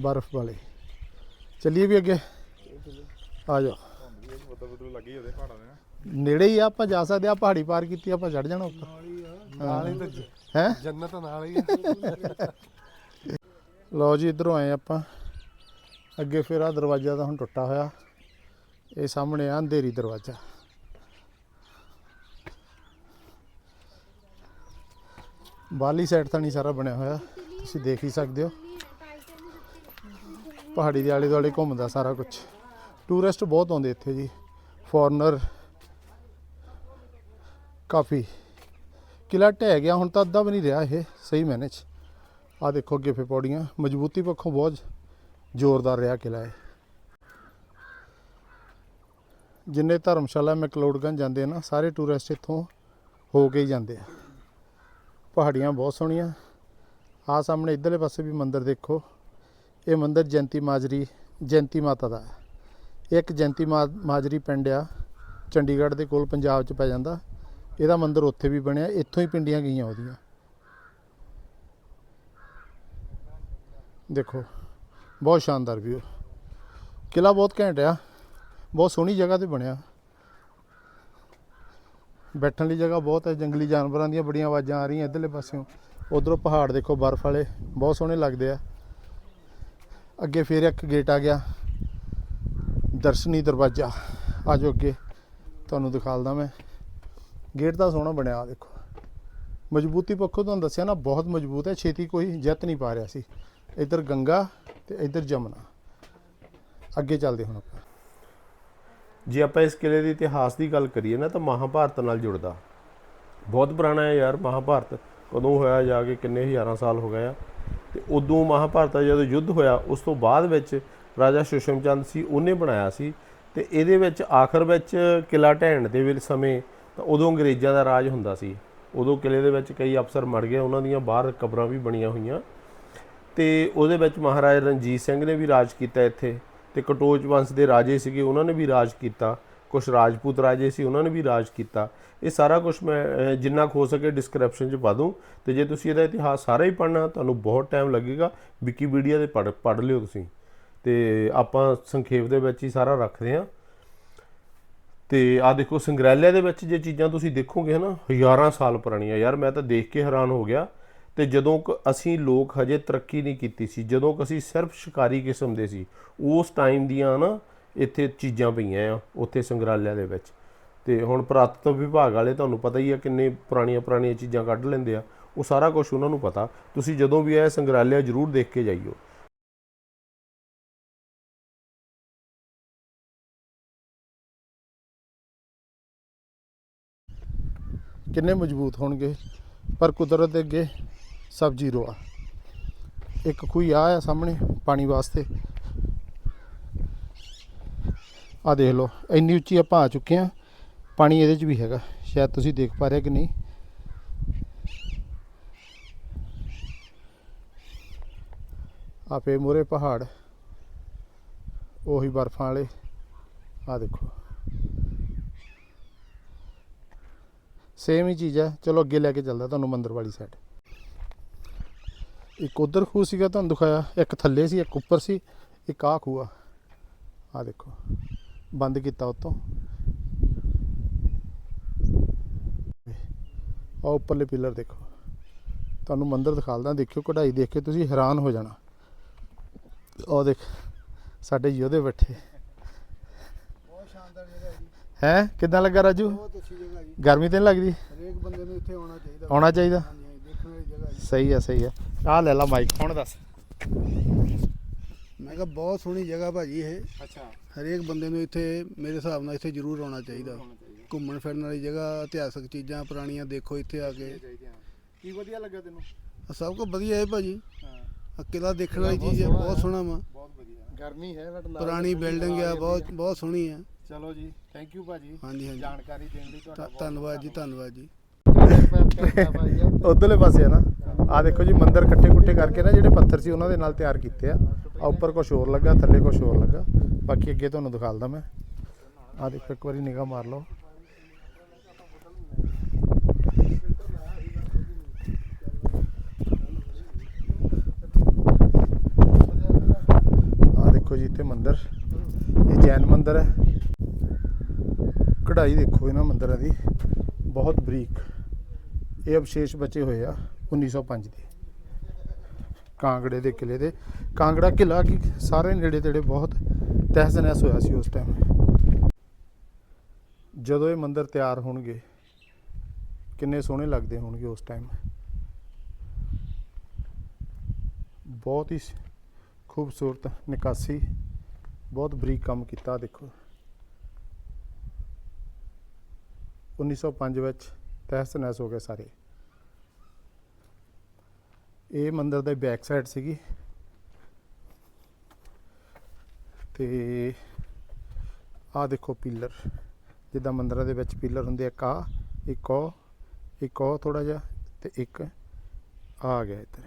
ਬਰਫ਼ ਵਾਲੇ। ਚੱਲੀਏ ਵੀ ਅੱਗੇ? ਆ ਜਾਓ। ਨੇੜੇ ਹੀ ਆ ਆਪਾਂ ਜਾ ਸਕਦੇ ਆ ਪਹਾੜੀ ਪਾਰ ਕੀਤੀ ਆਪਾਂ ਚੜ ਜਾਣਾ ਉੱਪਰ। ਨਾਲ ਹੀ ਹੈ ਜੰਨਤ ਨਾਲ ਹੀ ਲਓ ਜੀ ਇਧਰੋਂ ਆਏ ਆਪਾਂ। ਅੱਗੇ ਫਿਰ ਆ ਦਰਵਾਜ਼ਾ ਤਾਂ ਹੁਣ ਟੁੱਟਾ ਹੋਇਆ। ਇਹ ਸਾਹਮਣੇ ਆ ਅੰਧੇਰੀ ਦਰਵਾਜ਼ਾ। ਬਾਲੀ ਸਾਈਡ ਤਾਂ ਨਹੀਂ ਸਾਰਾ ਬਣਿਆ ਹੋਇਆ। ਤੁਸੀਂ ਦੇਖ ਹੀ ਸਕਦੇ ਹੋ। ਪਹਾੜੀ ਦੇ ਆਲੇ ਦੁਆਲੇ ਘੁੰਮਦਾ ਸਾਰਾ ਕੁਝ ਟੂਰਿਸਟ ਬਹੁਤ ਆਉਂਦੇ ਇੱਥੇ ਜੀ। ਫੋਰਨਰ ਕਾਫੀ। ਕਿਲਾ ਢਹਿ ਗਿਆ, ਹੁਣ ਤਾਂ ਅੱਧਾ ਵੀ ਨਹੀਂ ਰਿਹਾ ਇਹ, ਸਹੀ ਮੈਨੇ ਚ ਆ ਦੇਖੋ ਅੱਗੇ ਫੇ ਪੌੜੀਆਂ, ਮਜ਼ਬੂਤੀ ਪੱਖੋਂ ਬਹੁਤ ਜ਼ੋਰਦਾਰ ਰਿਹਾ ਕਿਲਾ ਇਹ। ਜਿੰਨੇ ਧਰਮਸ਼ਾਲਾ ਮੈਕਲੋਡਗੰਜ ਜਾਂਦੇ ਆ ਨਾ, ਸਾਰੇ ਟੂਰਿਸਟ ਇੱਥੋਂ ਹੋ ਕੇ ਹੀ ਜਾਂਦੇ ਆ। ਪਹਾੜੀਆਂ ਬਹੁਤ ਸੋਹਣੀਆਂ। ਆ ਸਾਹਮਣੇ ਇਧਰਲੇ ਪਾਸੇ ਵੀ ਮੰਦਿਰ ਦੇਖੋ। ਇਹ ਮੰਦਿਰ ਜੈਂਤੀ ਮਾਜਰੀ ਜੈਂਤੀ ਮਾਤਾ ਦਾ। ਇੱਕ ਜੈਂਤੀ ਮਾ- ਮਾਜਰੀ ਪਿੰਡ ਆ, ਚੰਡੀਗੜ੍ਹ ਦੇ ਕੋਲ ਪੰਜਾਬ 'ਚ ਪੈ ਜਾਂਦਾ। ਇਹਦਾ ਮੰਦਿਰ ਉੱਥੇ ਵੀ ਬਣਿਆ, ਇੱਥੋਂ ਹੀ ਪਿੰਡੀਆਂ ਗਈਆਂ ਉਹਦੀਆਂ। ਦੇਖੋ, ਬਹੁਤ ਸ਼ਾਨਦਾਰ ਵਿਊ ਕਿਲਾ ਬਹੁਤ ਘੈਂਟ ਆ, ਬਹੁਤ ਸੋਹਣੀ ਜਗ੍ਹਾ ਤੇ ਬਣਿਆ। ਬੈਠਣ ਲਈ ਜਗ੍ਹਾ ਬਹੁਤ ਹੈ, ਜੰਗਲੀ ਜਾਨਵਰਾਂ ਦੀਆਂ ਬੜੀਆਂ ਆਵਾਜ਼ਾਂ ਆ ਰਹੀਆਂ ਇਧਰਲੇ ਪਾਸਿਓਂ। ਉਧਰੋਂ ਪਹਾੜ ਦੇਖੋ, ਬਰਫ਼ ਵਾਲੇ, ਬਹੁਤ ਸੋਹਣੇ ਲੱਗਦੇ ਆ। ਅੱਗੇ ਫਿਰ ਇੱਕ ਗੇਟ ਆ ਗਿਆ, ਦਰਸ਼ਨੀ ਦਰਵਾਜ਼ਾ। ਆ ਜਾਓ ਅੱਗੇ, ਤੁਹਾਨੂੰ ਦਿਖਾਲਦਾ ਮੈਂ। ਗੇਟ ਦਾ ਸੋਹਣਾ ਬਣਿਆ ਦੇਖੋ। ਮਜ਼ਬੂਤੀ ਪੱਖੋਂ ਤੁਹਾਨੂੰ ਦੱਸਿਆ ਨਾ, ਬਹੁਤ ਮਜ਼ਬੂਤ ਹੈ, ਛੇਤੀ ਕੋਈ ਜਿੱਤ ਨਹੀਂ ਪਾ ਰਿਹਾ ਸੀ। ਇੱਧਰ ਗੰਗਾ ਤੇ ਇੱਧਰ ਜਮਨਾ। ਅੱਗੇ ਚੱਲਦੇ ਹੁਣ ਆਪਾਂ। ਜੇ ਆਪਾਂ ਇਸ ਕਿਲੇ ਦੇ ਇਤਿਹਾਸ ਦੀ ਗੱਲ ਕਰੀਏ ਨਾ, ਤਾਂ ਮਹਾਭਾਰਤ ਨਾਲ ਜੁੜਦਾ। ਬਹੁਤ ਪੁਰਾਣਾ ਹੈ ਯਾਰ ਮਹਾਭਾਰਤ। ਕਦੋਂ ਹੋਇਆ, ਜਾ ਕੇ ਕਿੰਨੇ ਹਜ਼ਾਰਾਂ ਸਾਲ ਹੋ ਗਏ ਆ। ਤੇ ਉਦੋਂ ਮਹਾਭਾਰਤ ਦਾ ਜਦੋਂ ਯੁੱਧ ਹੋਇਆ, ਉਸ ਤੋਂ ਬਾਅਦ ਵਿੱਚ ਰਾਜਾ ਸ਼ੁਸ਼ਮ ਚੰਦ ਸੀ, ਉਹਨੇ ਬਣਾਇਆ ਸੀ। ਤੇ ਇਹਦੇ ਵਿੱਚ ਆਖਰ ਵਿੱਚ ਕਿਲਾ ਢਹਿਣ ਦੇ ਵੇਲੇ ਸਮੇਂ ਤਾਂ ਉਦੋਂ ਅੰਗਰੇਜ਼ਾਂ ਦਾ ਰਾਜ ਹੁੰਦਾ ਸੀ। ਉਦੋਂ ਕਿਲੇ ਦੇ ਵਿੱਚ ਕਈ ਅਫਸਰ ਮਰ ਗਏ, ਉਹਨਾਂ ਦੀਆਂ ਬਾਹਰ ਕਬਰਾਂ ਵੀ ਬਣੀਆਂ ਹੋਈਆਂ। ਤੇ ਉਹਦੇ ਵਿੱਚ ਮਹਾਰਾਜਾ ਰਣਜੀਤ ਸਿੰਘ ਨੇ ਵੀ ਰਾਜ ਕੀਤਾ ਇੱਥੇ ਤੇ ਕਟੋਚ ਵੰਸ਼ ਦੇ ਰਾਜੇ ਸੀਗੇ, ਉਹਨਾਂ ਨੇ ਵੀ ਰਾਜ ਕੀਤਾ। ਕੁਝ ਰਾਜਪੂਤ ਰਾਜੇ ਸੀ, ਉਹਨਾਂ ਨੇ ਵੀ ਰਾਜ ਕੀਤਾ। ਇਹ ਸਾਰਾ ਕੁਝ ਮੈਂ ਜਿੰਨਾ ਕੁ ਹੋ ਸਕੇ ਡਿਸਕ੍ਰਿਪਸ਼ਨ 'ਚ ਪਾ ਦੂੰ। ਤੇ ਜੇ ਤੁਸੀਂ ਇਹਦਾ ਇਤਿਹਾਸ ਸਾਰਾ ਹੀ ਪੜ੍ਹਨਾ, ਤੁਹਾਨੂੰ ਬਹੁਤ ਟਾਈਮ ਲੱਗੇਗਾ। ਵਿਕੀਪੀਡੀਆ ਤੇ ਪੜ੍ਹ ਪੜ੍ਹ ਲਿਓ ਤੁਸੀਂ। ਤੇ ਆਪਾਂ ਸੰਖੇਪ ਦੇ ਵਿੱਚ ਹੀ ਸਾਰਾ ਰੱਖਦੇ ਹਾਂ ਤੇ ਆ ਦੇਖੋ ਸੰਗ੍ਰਹਿਾਲਿਆ ਦੇ ਵਿੱਚ ਜੇ ਚੀਜ਼ਾਂ ਤੁਸੀਂ ਦੇਖੋਗੇ ਨਾ ਹਜ਼ਾਰਾਂ ਸਾਲ ਪੁਰਾਣੀਆਂ। ਯਾਰ, ਮੈਂ ਤਾਂ ਦੇਖ ਕੇ ਹੈਰਾਨ ਹੋ ਗਿਆ। ਤੇ ਜਦੋਂ ਕ ਅਸੀਂ ਲੋਕ ਹਜੇ ਤਰੱਕੀ ਨਹੀਂ ਕੀਤੀ ਸੀ, ਜਦੋਂ ਕ ਅਸੀਂ ਸਿਰਫ ਸ਼ਿਕਾਰੀ ਕਿਸਮ ਦੇ ਸੀ, ਉਸ ਟਾਈਮ ਦੀਆਂ ਨਾ ਇੱਥੇ ਚੀਜ਼ਾਂ ਪਈਆਂ ਆ, ਉੱਥੇ ਸੰਗ੍ਰਹਿਾਲਿਆ ਦੇ ਵਿੱਚ। ਤੇ ਹੁਣ ਪੁਰਾਤਤਵ ਵਿਭਾਗ ਵਾਲੇ ਤੁਹਾਨੂੰ ਪਤਾ ਹੀ ਆ ਕਿੰਨੇ ਪੁਰਾਣੀਆਂ ਪੁਰਾਣੀਆਂ ਚੀਜ਼ਾਂ ਕੱਢ ਲੈਂਦੇ ਆ। ਉਹ ਸਾਰਾ ਕੁਝ ਉਹਨਾਂ ਨੂੰ ਪਤਾ। ਤੁਸੀਂ ਜਦੋਂ ਵੀ ਆਏ ਸੰਗ੍ਰਹਿਾਲਿਆ ਜ਼ਰੂਰ ਦੇਖ ਕੇ ਜਾਈਓ। ਕਿੰਨੇ ਮਜ਼ਬੂਤ ਹੋਣਗੇ? ਪਰ ਕੁਦਰਤ ਦੇ ਅੱਗੇ ਸਭ ਜ਼ੀਰੋ ਆ। ਇੱਕ ਖੂਹੀ ਆ ਆ ਸਾਹਮਣੇ ਪਾਣੀ ਵਾਸਤੇ। ਆ ਦੇਖ ਲਓ, ਇੰਨੀ ਉੱਚੀ ਆਪਾਂ ਆ ਚੁੱਕੇ ਆ ਪਾਣੀ ਇਹਦੇ 'ਚ ਵੀ ਹੈਗਾ। ਸ਼ਾਇਦ ਤੁਸੀਂ ਦੇਖ ਪਾ ਰਹੇ ਕਿ ਨਹੀਂ? ਆਪੇ ਮੂਰੇ ਪਹਾੜ, ਉਹੀ ਬਰਫਾਂ ਵਾਲੇ। ਆ ਦੇਖੋ। ਸੇਮ ਹੀ ਚੀਜ਼ ਹੈ। ਚਲੋ ਅੱਗੇ ਲੈ ਕੇ ਚੱਲਦਾ ਤੁਹਾਨੂੰ ਮੰਦਰ ਵਾਲੀ ਸਾਈਡ ਇੱਕ ਉਧਰ ਖੂਹ ਸੀਗਾ ਤੁਹਾਨੂੰ ਦਿਖਾਇਆ। ਇੱਕ ਥੱਲੇ ਸੀ, ਇੱਕ ਉੱਪਰ ਸੀ। ਇੱਕ ਆਹ ਖੂਹ ਆ। ਆ ਦੇਖੋ। ਬੰਦ ਕੀਤਾ ਉਤੋਂ। ਆ ਉੱਪਰਲੇ ਪਿਲਰ ਦੇਖੋ। ਤੁਹਾਨੂੰ ਮੰਦਰ ਦਿਖਾਲਦਾ ਦੇਖਿਓ, ਕਢਾਈ ਦੇਖ ਕੇ ਤੁਸੀਂ ਹੈਰਾਨ ਹੋ ਜਾਣਾ। ਉਹ ਦੇਖ, ਸਾਡੇ ਯੋਧੇ ਬੈਠੇ। ਹੈ? ਹੈ ਕਿੱਦਾਂ ਲੱਗਾ ਰਾਜੂ? ਬਹੁਤ ਅੱਛੀ ਜਗ੍ਹਾ ਜੀ। ਗਰਮੀ ਤੇ ਨਹੀਂ ਲੱਗਦੀ? ਹਰੇਕ ਬੰਦੇ ਨੂੰ ਇੱਥੇ ਆਉਣਾ ਚਾਹੀਦਾ। ਆਉਣਾ ਚਾਹੀਦਾ? ਹਾਂਜੀ ਹਾਂਜੀ, ਦੇਖਣ ਵਾਲੀ ਜਗ੍ਹਾ ਜੀ। ਸਹੀ ਆ ਸਹੀ ਆ। ਆ ਲੈ ਲਾ ਮਾਈਕ ਹੁਣ ਦੱਸ। ਮੈਂ ਕਿਹਾ ਬਹੁਤ ਸੋਹਣੀ ਜਗ੍ਹਾ ਭਾਜੀ ਇਹ। ਅੱਛਾ। ਹਰੇਕ ਬੰਦੇ ਨੂੰ ਇੱਥੇ ਮੇਰੇ ਹਿਸਾਬ ਨਾਲ ਇੱਥੇ ਜ਼ਰੂਰ ਆਉਣਾ ਚਾਹੀਦਾ। ਘੁੰਮਣ ਫਿਰਨ ਵਾਲੀ ਜਗ੍ਹਾ ਇਤਿਹਾਸਕ ਚੀਜ਼ਾਂ ਪੁਰਾਣੀਆਂ ਦੇਖੋ ਇੱਥੇ ਆ ਕੇ। ਕੀ ਵਧੀਆ ਲੱਗਾ ਤੈਨੂੰ? ਸਭ ਕੁਝ ਵਧੀਆ ਹੈ ਭਾਜੀ। ਹਾਂ। ਆਹ ਕਿਲ੍ਹਾ ਦੇਖਣ ਵਾਲੀ ਚੀਜ਼ ਹੈ ਬਹੁਤ ਸੋਹਣਾ ਵਾ। ਬਹੁਤ ਵਧੀਆ। ਗਰਮੀ ਹੈ ਬਟ ਪੁਰਾਣੀ ਬਿਲਡਿੰਗ ਆ ਬਹੁਤ ਬਹੁਤ ਸੋਹਣੀ ਆ ਚਲੋ ਜੀ ਥੈਂਕ ਯੂ ਭਾਜੀ ਹਾਂਜੀ ਹਾਂਜੀ। ਜਾਣਕਾਰੀ ਦੇਣ ਲਈ ਤੁਹਾਡਾ ਧੰ- ਧੰਨਵਾਦ ਜੀ ਧੰਨਵਾਦ। ਜੀ। ਉਧਰਲੇ ਪਾਸੇ ਆ ਨਾ ਆ ਦੇਖੋ ਜੀ ਮੰਦਰ ਇਕੱਠੇ ਕੁੱਟੇ ਕਰਕੇ ਨਾ ਜਿਹੜੇ ਪੱਥਰ ਸੀ ਉਹਨਾਂ ਦੇ ਨਾਲ ਤਿਆਰ ਕੀਤੇ ਆ। ਆ ਉੱਪਰ ਕੁਝ ਹੋਰ ਲੱਗਾ ਥੱਲੇ ਕੁਝ ਹੋਰ ਲੱਗਾ। ਬਾਕੀ ਅੱਗੇ ਤੁਹਾਨੂੰ ਦਿਖਾਲਦਾ ਮੈਂ। ਆ ਦੇਖੋ ਇੱਕ ਵਾਰੀ ਨਿਗਾਹ ਮਾਰ ਲਓ। ਆ ਦੇਖੋ ਜੀ ਇੱਥੇ ਮੰਦਿਰ। ਇਹ ਜੈਨ ਮੰਦਿਰ ਹੈ। ਕਢਾਈ ਦੇਖੋ ਇਹਨਾਂ ਮੰਦਰਾਂ ਦੀ। ਬਹੁਤ ਬਰੀਕ। ਇਹ ਅਵਸ਼ੇਸ਼ ਬਚੇ ਹੋਏ ਆ 1905 ਦੇ। ਕਾਂਗੜੇ ਦੇ ਕਿਲੇ ਦੇ। ਕਾਂਗੜਾ ਕਿਲਾ ਕੀ ਸਾਰੇ ਨੇੜੇ ਤੇੜੇ ਬਹੁਤ ਤਹਿਸ ਨਹਿਸ ਹੋਇਆ ਸੀ ਉਸ ਟਾਈਮ ਜਦੋਂ ਇਹ ਮੰਦਿਰ ਤਿਆਰ ਹੋਣਗੇ, ਕਿੰਨੇ ਸੋਹਣੇ ਲੱਗਦੇ ਹੋਣਗੇ ਉਸ ਟਾਈਮ ਬਹੁਤ ਹੀ ਖੂਬਸੂਰਤ ਨਿਕਾਸੀ, ਬਹੁਤ ਬਰੀਕ ਕੰਮ ਕੀਤਾ, ਦੇਖੋ। 1905 ਵਿੱਚ ਤਹਿਸ ਨਹਿਸ ਹੋ ਗਏ ਸਾਰੇ। ਇਹ ਮੰਦਰ ਦੇ ਬੈਕ ਸਾਈਡ ਸੀਗੀ। ਤੇ ਆਹ ਦੇਖੋ ਪਿੱਲਰ ਜਿੱਦਾਂ ਮੰਦਰਾਂ ਦੇ ਵਿੱਚ ਪਿੱਲਰ ਹੁੰਦੇ ਆ, ਇੱਕ ਆ ਇੱਕ ਉਹ ਇੱਕ ਉਹ ਥੋੜਾ ਜਿਹਾ ਤੇ ਇੱਕ ਆ ਗਿਆ ਇੱਧਰ।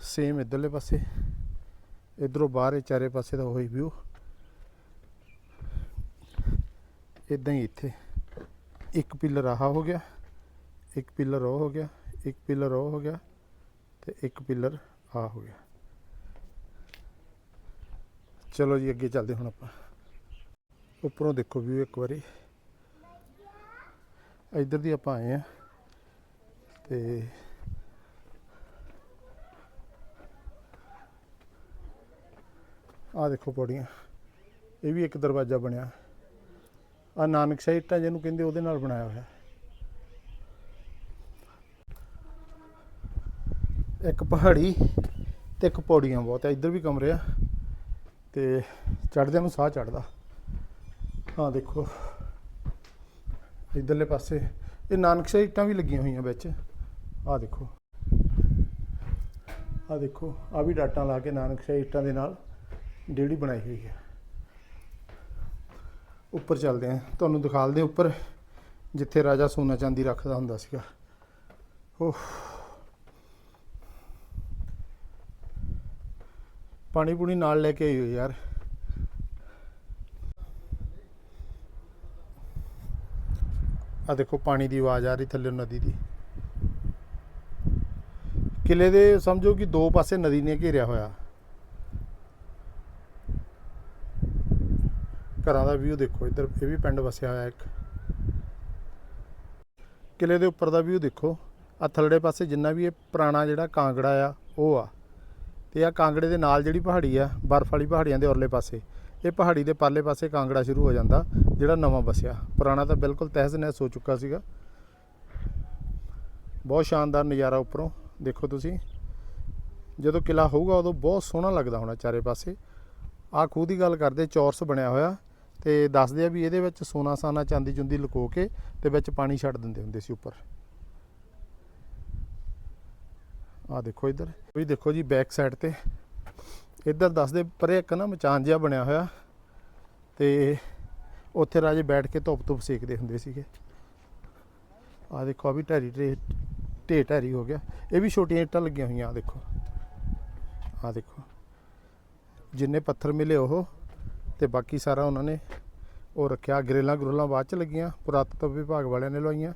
ਸੇਮ ਇੱਧਰਲੇ ਪਾਸੇ। ਇਧਰੋਂ ਬਾਹਰ ਚਾਰੇ ਪਾਸੇ ਦਾ ਉਹੀ ਵਿਊ ਇਦਾਂ ਹੀ ਇੱਥੇ। ਇੱਕ ਪਿੱਲਰ ਆਹ ਹੋ ਗਿਆ, ਇੱਕ ਪਿੱਲਰ ਉਹ ਹੋ ਗਿਆ, ਇੱਕ ਪਿੱਲਰ ਉਹ ਹੋ ਗਿਆ ਤੇ ਇੱਕ ਪਿੱਲਰ ਆ ਹੋ ਗਿਆ। ਚਲੋ ਜੀ, ਅੱਗੇ ਚੱਲਦੇ ਹੁਣ ਆਪਾਂ। ਉੱਪਰੋਂ ਦੇਖੋ ਵਿਊ ਇੱਕ ਵਾਰੀ। ਇੱਧਰ ਦੀ ਆਪਾਂ ਆਏ ਆ ਤੇ ਆਹ ਦੇਖੋ ਪੌੜੀਆਂ। ਇਹ ਵੀ ਇੱਕ ਦਰਵਾਜ਼ਾ ਬਣਿਆ। ਆ ਨਾਨਕਸ਼ਾਹੀ ਇੱਟਾਂ ਜਿਹਨੂੰ ਕਹਿੰਦੇ ਉਹਦੇ ਨਾਲ ਬਣਾਇਆ ਹੋਇਆ। ਇੱਕ ਪਹਾੜੀ ਤੇ ਇੱਕ ਪੌੜੀਆਂ ਬਹੁਤ ਆ, ਇੱਧਰ ਵੀ ਕਮਰੇ ਆ ਤੇ ਚੜ੍ਹਦਿਆਂ ਨੂੰ ਸਾਹ ਚੜਦਾ ਆਹ ਦੇਖੋ, ਇੱਧਰਲੇ ਪਾਸੇ, ਇਹ ਨਾਨਕਸ਼ਾਹੀ ਇੱਟਾਂ ਵੀ ਲੱਗੀਆਂ ਹੋਈਆਂ ਵਿੱਚ। ਆਹ ਦੇਖੋ ਆਹ ਦੇਖੋ ਆ ਵੀ ਡਾਟਾਂ ਲਾ ਕੇ ਨਾਨਕਸ਼ਾਹੀ ਇੱਟਾਂ ਦੇ ਨਾਲ ਡੇੜੀ ਬਣਾਈ ਹੋਈ ਹੈ। ਉੱਪਰ ਚੱਲਦੇ ਆ ਤੁਹਾਨੂੰ ਦਿਖਾਲਦੇ ਉੱਪਰ, ਜਿੱਥੇ ਰਾਜਾ ਸੋਨਾ ਚਾਂਦੀ ਰੱਖਦਾ ਹੁੰਦਾ ਸੀਗਾ। ਉਹ ਪਾਣੀ ਪੂਣੀ ਨਾਲ ਲੈ ਕੇ ਆਈ ਹੋਈ ਯਾਰ। ਆ ਦੇਖੋ, ਪਾਣੀ ਦੀ ਆਵਾਜ਼ ਆ ਰਹੀ ਥੱਲੇ ਨਦੀ ਦੀ। ਕਿਲੇ ਦੇ ਸਮਝੋ ਕਿ ਦੋ ਪਾਸੇ ਨਦੀ ਨੇ ਘੇਰਿਆ ਹੋਇਆ। ਘਰਾਂ ਦਾ ਵਿਊ ਦੇਖੋ, ਇੱਧਰ ਇਹ ਵੀ ਪਿੰਡ ਵਸਿਆ ਹੋਇਆ ਇੱਕ। ਕਿਲੇ ਦੇ ਉੱਪਰ ਦਾ ਵਿਊ ਦੇਖੋ। ਆ ਥੱਲੜੇ ਪਾਸੇ ਜਿੰਨਾ ਵੀ ਇਹ ਪੁਰਾਣਾ ਜਿਹੜਾ ਕਾਂਗੜਾ ਆ, ਉਹ ਆ। ਤੇ ਆ ਕਾਂਗੜੇ ਦੇ ਨਾਲ ਜਿਹੜੀ ਪਹਾੜੀ ਆ, ਬਰਫ਼ ਵਾਲੀ ਪਹਾੜੀਆਂ ਦੇ ਔਰਲੇ ਪਾਸੇ, ਇਹ ਪਹਾੜੀ ਦੇ ਪਰਲੇ ਪਾਸੇ ਕਾਂਗੜਾ ਸ਼ੁਰੂ ਹੋ ਜਾਂਦਾ, ਜਿਹੜਾ ਨਵਾਂ ਵਸਿਆ। ਪੁਰਾਣਾ ਤਾਂ ਬਿਲਕੁਲ ਤਹਿਸ ਨਹਿਸ ਹੋ ਚੁੱਕਾ ਸੀਗਾ। ਬਹੁਤ ਸ਼ਾਨਦਾਰ ਨਜ਼ਾਰਾ ਉੱਪਰੋਂ, ਦੇਖੋ ਤੁਸੀਂ। ਜਦੋਂ ਕਿਲਾ ਹੋਊਗਾ ਉਦੋਂ ਬਹੁਤ ਸੋਹਣਾ ਲੱਗਦਾ ਹੋਣਾ ਚਾਰੇ ਪਾਸੇ। ਆਹ ਖੂਹ ਦੀ ਗੱਲ ਕਰਦੇ, ਚੌਰਸ ਬਣਿਆ ਹੋਇਆ। ਤੇ ਦੱਸਦੇ ਆ ਵੀ ਇਹਦੇ ਵਿੱਚ ਸੋਨਾ ਸਾਨਾ ਚਾਂਦੀ ਚੁੰਦੀ ਲੁਕੋ ਕੇ ਤੇ ਵਿੱਚ ਪਾਣੀ ਛੱਡ ਦਿੰਦੇ ਹੁੰਦੇ ਸੀ ਉੱਪਰ। ਆਹ ਦੇਖੋ ਇੱਧਰ। ਵੀ ਦੇਖੋ ਜੀ ਬੈਕ ਸਾਈਡ ਤੇ। ਇੱਧਰ ਦੱਸਦੇ, ਪਰੇ ਇੱਕ ਨਾ ਮਚਾਨ ਜਿਹਾ ਬਣਿਆ ਹੋਇਆ ਤੇ ਉੱਥੇ ਰਾਜੇ ਬੈਠ ਕੇ ਧੁੱਪ ਧੁੱਪ ਸੇਕਦੇ ਹੁੰਦੇ ਸੀਗੇ। ਆਹ ਦੇਖੋ ਆ ਵੀ ਢੈਰੀ ਢੇ ਢੇ ਢੈਰੀ ਹੋ ਗਿਆ। ਇਹ ਵੀ ਛੋਟੀਆਂ ਇੱਟਾਂ ਲੱਗੀਆਂ ਹੋਈਆਂ ਆ ਦੇਖੋ। ਆਹ ਦੇਖੋ। ਜਿੰਨੇ ਪੱਥਰ ਮਿਲੇ ਉਹ ਤੇ ਬਾਕੀ ਸਾਰਾ ਉਹਨਾਂ ਨੇ ਉਹ ਰੱਖਿਆ। ਗਰੇਲਾਂ ਗਰੂਲਾਂ ਬਾਅਦ ਚ ਲੱਗੀਆਂ, ਪੁਰਾਤਤਵ ਵਿਭਾਗ ਵਾਲਿਆਂ ਨੇ ਲਵਾਈਆਂ।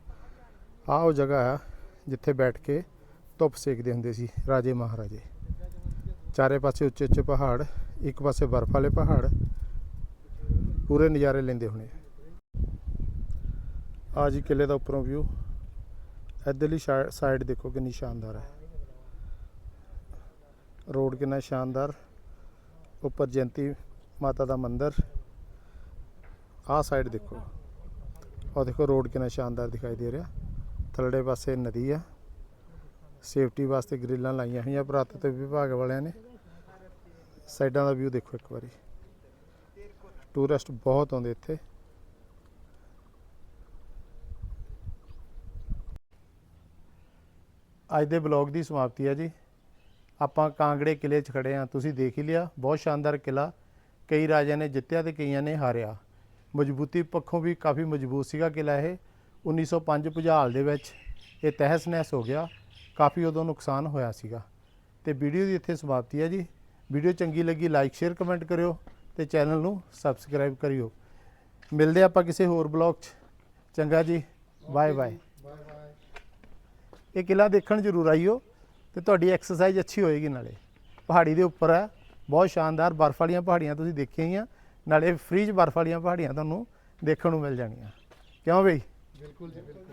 ਆਹ ਉਹ ਜਗ੍ਹਾ ਆ ਜਿੱਥੇ ਬੈਠ ਕੇ ਧੁੱਪ ਸੇਕਦੇ ਹੁੰਦੇ ਸੀ ਰਾਜੇ ਮਹਾਰਾਜੇ। ਚਾਰੇ ਪਾਸੇ ਉੱਚੇ ਉੱਚੇ ਪਹਾੜ, ਇੱਕ ਪਾਸੇ ਬਰਫ਼ ਵਾਲੇ ਪਹਾੜ। ਪੂਰੇ ਨਜ਼ਾਰੇ ਲੈਂਦੇ ਹੋਣੇ। ਆ ਜੀ ਕਿਲੇ ਦਾ ਉੱਪਰੋਂ ਵਿਊ ਇੱਧਰਲੀ ਸਾਈਡ ਦੇਖੋ ਕਿੰਨੀ ਸ਼ਾਨਦਾਰ ਹੈ। ਰੋਡ ਕਿੰਨਾ ਸ਼ਾਨਦਾਰ। ਉੱਪਰ ਜਯੰਤੀ ਮਾਤਾ ਦਾ ਮੰਦਿਰ। ਆਹ ਸਾਈਡ ਦੇਖੋ। ਆਹ ਦੇਖੋ ਰੋਡ ਕਿੰਨਾ ਸ਼ਾਨਦਾਰ ਦਿਖਾਈ ਦੇ ਰਿਹਾ। ਥੱਲੜੇ ਪਾਸੇ ਨਦੀ ਆ। ਸੇਫਟੀ ਵਾਸਤੇ ਗ੍ਰਿਲਾਂ ਲਾਈਆਂ ਹੋਈਆਂ ਪੁਰਾਤਤਵ ਵਿਭਾਗ ਵਾਲਿਆਂ ਨੇ। ਸਾਈਡਾਂ ਦਾ ਵਿਊ ਦੇਖੋ ਇੱਕ ਵਾਰੀ। ਟੂਰਿਸਟ ਬਹੁਤ ਆਉਂਦੇ ਇੱਥੇ। ਅੱਜ ਦੇ ਬਲੌਗ ਦੀ ਸਮਾਪਤੀ ਹੈ ਜੀ। ਆਪਾਂ ਕਾਂਗੜੇ ਕਿਲੇ 'ਚ ਖੜੇ ਆ ਤੁਸੀਂ ਦੇਖ ਹੀ ਲਿਆ। ਬਹੁਤ ਸ਼ਾਨਦਾਰ ਕਿਲਾ ਕਈ ਰਾਜਿਆਂ ਨੇ ਜਿੱਤਿਆ ਤੇ ਕਈਆਂ ਨੇ ਹਾਰਿਆ। ਮਜ਼ਬੂਤੀ ਪੱਖੋਂ ਵੀ ਕਾਫੀ ਮਜ਼ਬੂਤ ਸੀਗਾ ਕਿਲਾ ਇਹ। 1905 ਭੁਜਾਲ ਦੇ ਵਿੱਚ ਇਹ ਤਹਿਸ ਨਹਿਸ ਹੋ ਗਿਆ। ਕਾਫੀ ਉਦੋਂ ਨੁਕਸਾਨ ਹੋਇਆ ਸੀਗਾ। ਤੇ ਵੀਡੀਓ ਦੀ ਇੱਥੇ ਸਮਾਪਤੀ ਹੈ ਜੀ। ਵੀਡੀਓ ਚੰਗੀ ਲੱਗੀ ਲਾਈਕ, ਸ਼ੇਅਰ, ਕਮੈਂਟ ਕਰਿਓ ਤੇ ਚੈਨਲ ਨੂੰ ਸਬਸਕ੍ਰਾਈਬ ਕਰਿਓ। ਮਿਲਦੇ ਆਪਾਂ ਕਿਸੇ ਹੋਰ ਬਲੌਗ 'ਚ। ਚੰਗਾ ਜੀ। Bye bye. ਇਹ ਕਿਲਾ ਦੇਖਣ ਜ਼ਰੂਰ ਆਈਓ ਤੇ ਤੁਹਾਡੀ ਐਕਸਰਸਾਈਜ਼ ਅੱਛੀ ਹੋਏਗੀ ਨਾਲੇ। ਪਹਾੜੀ ਦੇ ਉੱਪਰ ਹੈ। ਬਹੁਤ ਸ਼ਾਨਦਾਰ ਬਰਫ਼ ਵਾਲੀਆਂ ਪਹਾੜੀਆਂ ਤੁਸੀਂ ਦੇਖੀਆਂ ਹੀ ਆ। ਨਾਲੇ ਫ੍ਰੀਜ ਬਰਫ਼ ਵਾਲੀਆਂ ਪਹਾੜੀਆਂ ਤੁਹਾਨੂੰ ਦੇਖਣ ਨੂੰ ਮਿਲ ਜਾਣੀਆਂ। ਕਿਉਂ ਬਈ? ਬਿਲਕੁਲ ਜੀ, ਬਿਲਕੁਲ।